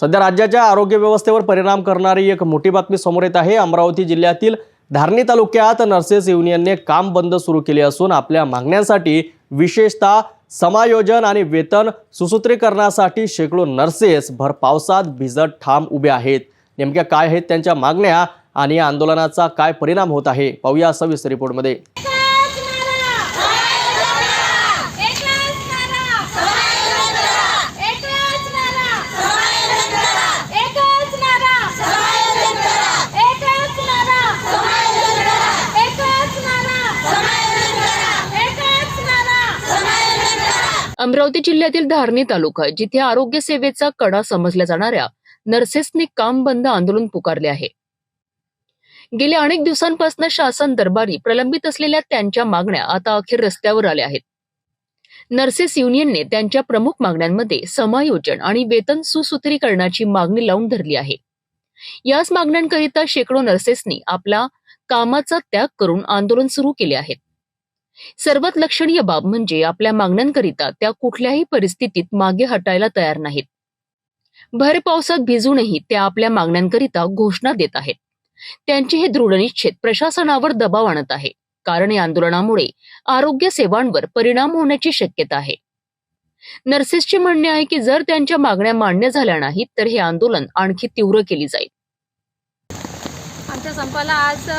सध्या राज्याच्या आरोग्य व्यवस्थेवर परिणाम करणारी एक मोठी बातमी समोर येत आहे. अमरावती जिल्ह्यातील धारणी तालुक्यात नर्सेस युनियनने काम बंद सुरू केले असून आपल्या मागण्यांसाठी विशेषतः समायोजन आणि वेतन सुसूत्रीकरणासाठी शेकडो नर्सेस भर पावसात भिजत ठाम उभे आहेत. नेमक्या काय आहेत त्यांच्या मागण्या आणि या आंदोलनाचा काय परिणाम होत आहे? पाहूया सविस्तर रिपोर्टमध्ये. अमरावती जिल्ह्यातील धारणी तालुका जिथे आरोग्य सेवेचा कडा समजल्या जाणाऱ्या नर्सेसनी काम बंद आंदोलन पुकारले आहे. गेल्या अनेक दिवसांपासून शासन दरबारी प्रलंबित असलेल्या त्यांच्या मागण्या आता अखेर रस्त्यावर आल्या आहेत. नर्सेस युनियनने त्यांच्या प्रमुख मागण्यांमध्ये समायोजन आणि वेतन सुसूत्रीकरणाची मागणी लावून धरली आहे. याच मागण्यांकरिता शेकडो नर्सेसनी आपला कामाचा त्याग करून आंदोलन सुरू केले आहे सर्वात लक्षणीय बाब म्हणजे आपल्या मागण्यांकरिता त्या कुठल्याही परिस्थितीत मागे हटायला तयार नाहीत. भर पावसात भिजूनही त्या आपल्या मागण्यांकरिता घोषणा देत आहेत. त्यांचे हे दृढनिश्चित प्रशासनावर दबाव आणत आहे कारण या आंदोलनामुळे आरोग्य सेवांवर परिणाम होण्याची शक्यता आहे. नर्सेसचे म्हणणे आहे की जर त्यांच्या मागण्या मान्य झाल्या नाहीत तर हे आंदोलन आणखी तीव्र केली जाईल. आमच्या संपाला आज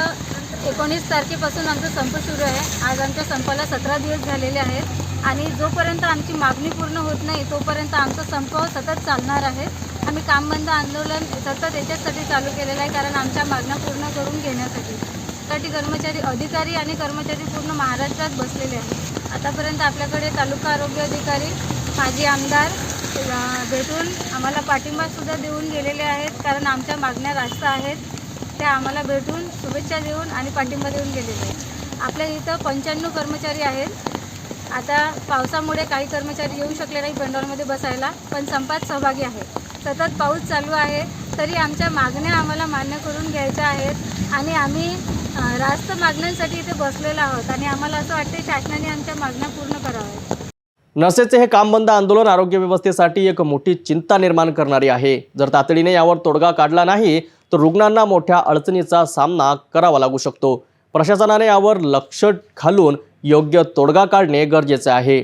एकोणीस तारखेपासून आमचा संप सुरू आहे. आज आमच्या संपाला सतरा दिवस झालेले आहेत आणि जोपर्यंत आमची मागणी पूर्ण होत नाही तोपर्यंत आमचा संप सतत चालणार आहे. आम्ही काम बंद आंदोलन सतत याच्याचसाठी चालू केलेलं आहे कारण आमच्या मागण्या पूर्ण करून घेण्यासाठी. त्यासाठी कर्मचारी अधिकारी आणि कर्मचारी पूर्ण महाराष्ट्रात बसलेले आहेत. आतापर्यंत आपल्याकडे तालुका आरोग्य अधिकारी माजी आमदार भेटून आम्हाला पाठिंबासुद्धा देऊन गेलेले आहेत कारण आमच्या मागण्या रास्त आहेत. त्या आम्हाला भेटून शुभेच्छा देऊन आणि पाठिंबा देऊन गेलेले. आपल्या इथं पंच्याण्णव कर्मचारी आहेत. आता पावसामुळे काही कर्मचारी येऊ शकले नाही पेंडॉलमध्ये बसायला पण संपात सहभागी आहे सतत पाऊस चालू आहे तरी आमच्या मागण्या आम्हाला मान्य करून घ्यायच्या आहेत आणि आम्ही रास्त मागण्यांसाठी इथे बसलेलो आहोत आणि आम्हाला असं वाटते शासनाने आमच्या मागण्या पूर्ण नर्सेसचे हे काम बंद आंदोलन आरोग्य व्यवस्थेसाठी एक मोठी चिंता निर्माण करणारी आहे. जर तातडीने यावर तोडगा काढला नाही तर रुग्णांना मोठ्या अडचणीचा सामना करावा लागू शकतो. प्रशासनाने यावर लक्ष घालून योग्य तोडगा काढणे गरजेचे आहे.